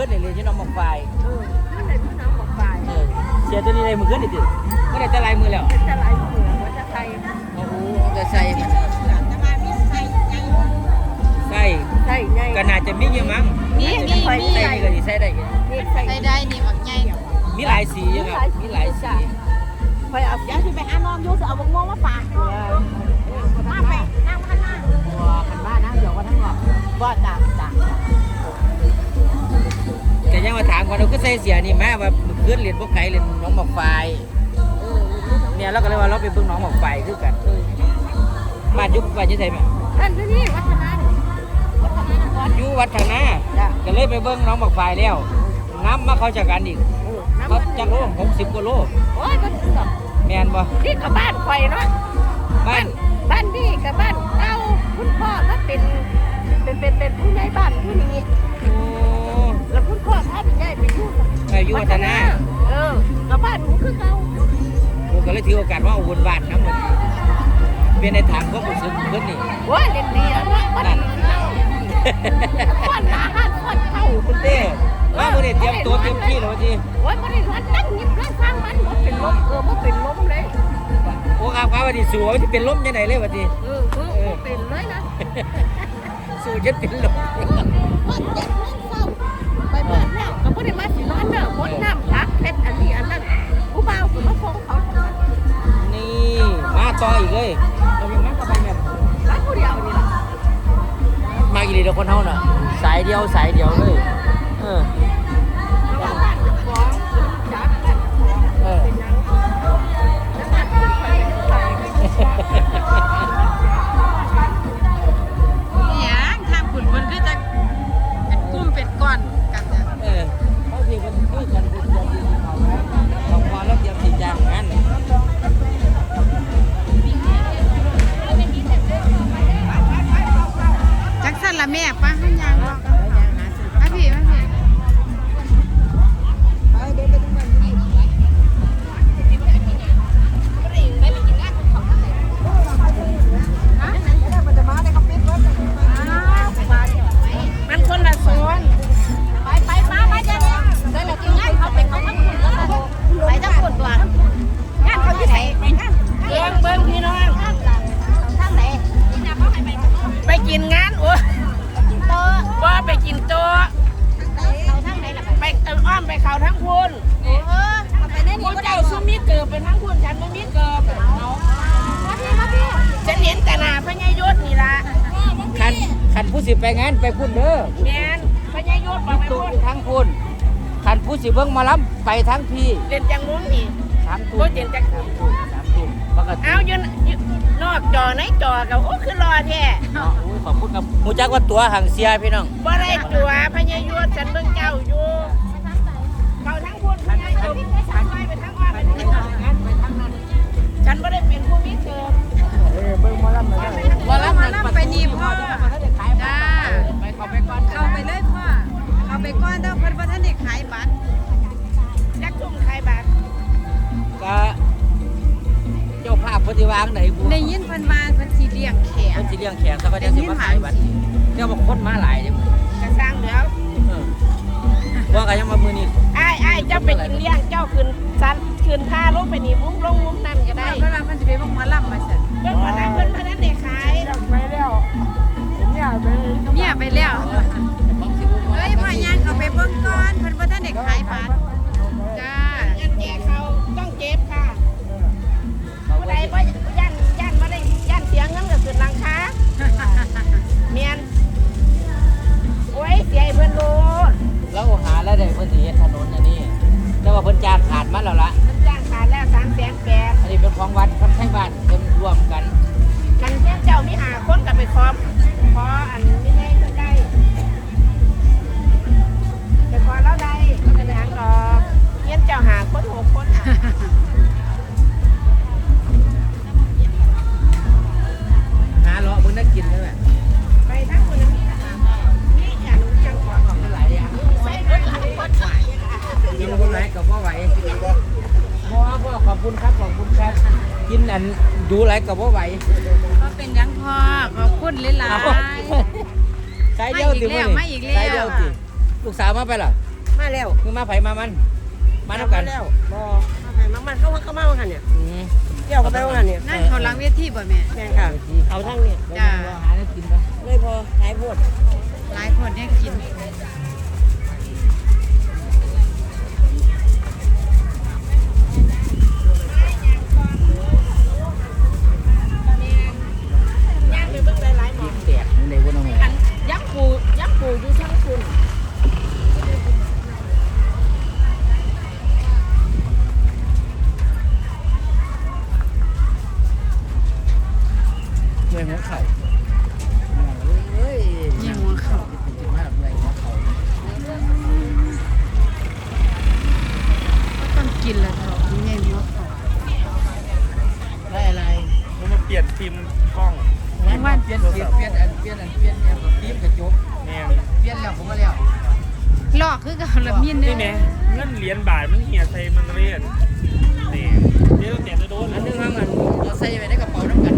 คืนนี่เลยที่น้องบอกไฟเออมันได้พี่น้องบอกไปเออเสียตัวนี้เลยมือคืนนี่ติไม่ได้จะลายมือแล้วเป็นจะหลายมือว่าจะใครโอ้โหจะใส่ใส่ใช่ไงก็น่าจะมีเยอะมั้งมีมีมีใส่นี่ก็สิใส่ได้ไงนี่ใส่ใส่ได้นี่บักใหญ่มีหลายสีอยู่ครับมีหลายสีไปเอายาที่ไปหาน้องอยู่เอาบงมองมาฝากมาไปนั่งข้างหน้าขันบ้านนะเดี๋ยวก็ทั้งหมดบ่จ้าจ้าแต่ ยังมาถามก่อนเราก็ใส่เสียนี่แม่ว่ามือคืนเรียนพวกไก่เรียนน้องบอกไฟเออเนี่ยเราก็เลยว่าเราไปเบิ่งน้องบอกไฟคือกันบ้านยุคบ้านยี่ไสแม่ท่านที่นี่วัฒนาวัฒนานครอยู่วัฒนาจ้าก็เลยไปเบิ่งน้องบอกไฟแล้วน้ำมาเขาจากกันอีกเออน้ำเขามันจากโลหกสิบกว่าโลโอ้ยก็ถึงกับแม่นบ่นี่กับบ้านไฟเนาะบ้านบ้านนี่กับบ้านเก่าคุณพ่อมาเป็นเป็นเป็นเป็นผู้ใหญ่บ้านผู้นี้โอ้แล้ว คุณพ่อพาไปย้ายไปอยู่ไปอยู่วัฒนาเออกับบ้านหนูคือเก่าผมก็เลยถือโอกาสว่าเอาวนบ้านน้ำหมดเป็นในถามความรู้สึกเพิ่นนี่โอ้ยเล่นดีอะเนาะบ้านคนหาหันคนเท่าคุณเต้มามื้อนี้เตรียมตัวเตรียมที่แล้วทีโอ้ยมันได้ร้อนตั้งยิบเลยฟังมันมันเป็นลมเออมันเป็นลมเลยโอ้ครับครับว่าสิสู้ว่าสิเป็นลมจังไดเลยว่าติเออเออมันเป็นเลยนะสู้จนเป็นลม ไม่ได้มาสินอนเด้อมดน้ำพักเพชรอันนี้อันนั้นผู้บ่าวคือมาฟ้องเขานี่ มาต่ออีกเลยเรามีมันก็ไปแบบร้านผู้เดียวนี่ล่ะมาอีหลีเดียวคนเฮาน่ะ สายเดียวสายเดียวเลย เออเออ ละแม่ป้าให้ยางบอก สิไปงานไปพุ่นเด้อแมนพญายศบอกไปตุพูดอยู่ทั้งพุ่นคันผู้สิเบิ่งหมาลํไปทั้งพี่เล่นจังมุ้งนี่สามตุ่โอ้มยเล่นจังสามตุ่มสามตุ่มปกติเอายืนยืนนอกจอในจอกับโอ้คือรอแท้เนาะโอ้ยขอบคุณครับหูจักว่าตัวหังเสียพี่น้องบ่ได้ตัวพญายศฉันเบิ่งเจ้าอยู่เขาทั้งพูดพญายศ สิวางไหนบุได้ยินเพิ่นว่าเพิ่นสิเลี้ยงแขก เพิ่นสิเลี้ยงแขกสักวันเดียวสิมาขายบัตรเจ้าบอกคนมาหลายเด้อกระสร้างเดี๋ยวเออว่ากันยังมามื้อนี้อ้ายอ้ายเจ้าไปกินเลี้ยงเจ้าขึ้นสันขึ้นท่าลงไปนี่มุ้งลงมุ้งนั่นก็ได้เพิ่นว่าเพิ่นสิไปเบิ่งหมอลำมาซั่น อันดูไหลก็บ่ไหวก็เป็นหยังพ่อขอบคุณหลายสายเดียวติมื้อนี้มาอีกแล้วสายเดียวติลูกสาวมาไปล่ะๆมาแล้วคือมาไผมามัน มาน้ำกันแล้วบอมาไปมามันเข้าเข้ามาว่าหันเนี่ยอืมเกี่ยวกับไปว่าหันเนี่ยนั่งเขาหลังเวทีบ่แม่แม่นค่ะเอาทั้งเนี่ยจ้าหาได้กินปะเลยพอหายปวดหลายคนเนี่ยกิน มาเปลี่ยนฟิล์มกล้องวันเปลี่ยนเปลี่ยนเปลี่ยนอันเปลี่ยนอันเปลี่ยนอันทีมกระจกแม่งเปลี่ยนแล้วผมมาแล้วลอกคือเกับละมินนี่เนี่ยแม่เงินเหรียญบาทมันเหี่ยใส่มันเรียนนี่เดี๋ยวแต่จะโดนอันนึงว่ามันเอาใส่ไว้ในกระเป๋าน้ำกัน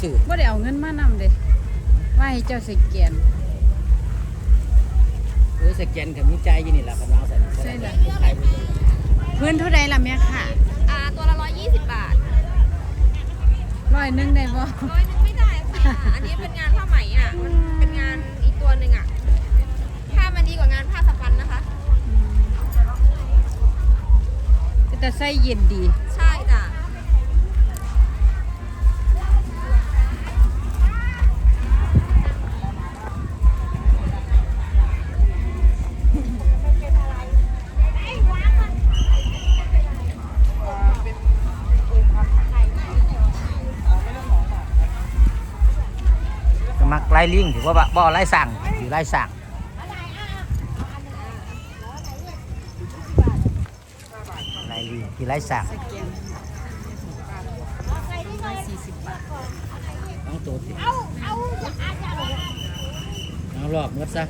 ขอจะเป็นผู้ชื่อบ่ได้เอาเงินมานำเด้ว่าให้เจ้าสแกนเออสแกนกับมีใจอยู่นี่แหละกำลังใส่ใช่ล่ะขายไปเลยพื้นเท่าใดล่ะแม่ค่ะอ่าตัวละ 120 บาทร้อยหนึงได้บ่ร้อยหนึงไม่ได้ค่ะ อันนี้เป็นงานผ้าไหมอะ มันเป็นงานอีกตัวหนึ่งอะ ผ้ามันดีกว่างานผ้าสปันนะคะ แต่ใส่เย็นดี ใช่ ล่ลิงถือว่าบ่บ่ไล่สั่งอยู่ไล่สั่งไล่ลิงที่ไล่สั่งน้อยสี่สิบบาทต้องตัวติดเอารอบมืดซะ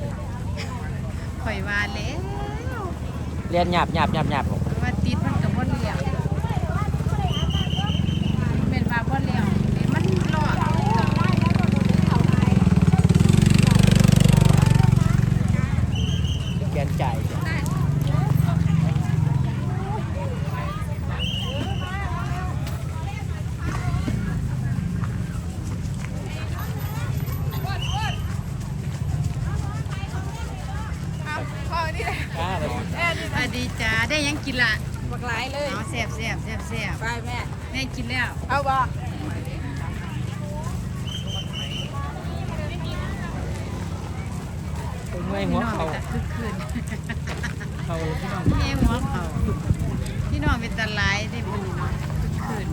ข่อยว่าแล้วเรียนหยาบหยาบหยาบหยาบว่าติดมันกับบ่เลี้ยงเป็นว่าบ่เลี้ยงนี่มันรอด แกนจ่ายจ้ะ พอนี่แหละ กล้าเลย สวัส ดีจ้าได้หยังกินละบักหลายเลยเอาแซ่บแซ่บแซ่บแซ่บไปแม่แม่กินแล้ว เอาบ่เมื่อยพี่หัวน้องเข่าเป็นตาคึกคืนเข่าพี่น้องแม่หัวเขาพี่น้องเป็นตาหลายได้บุญเนาะคึกคืน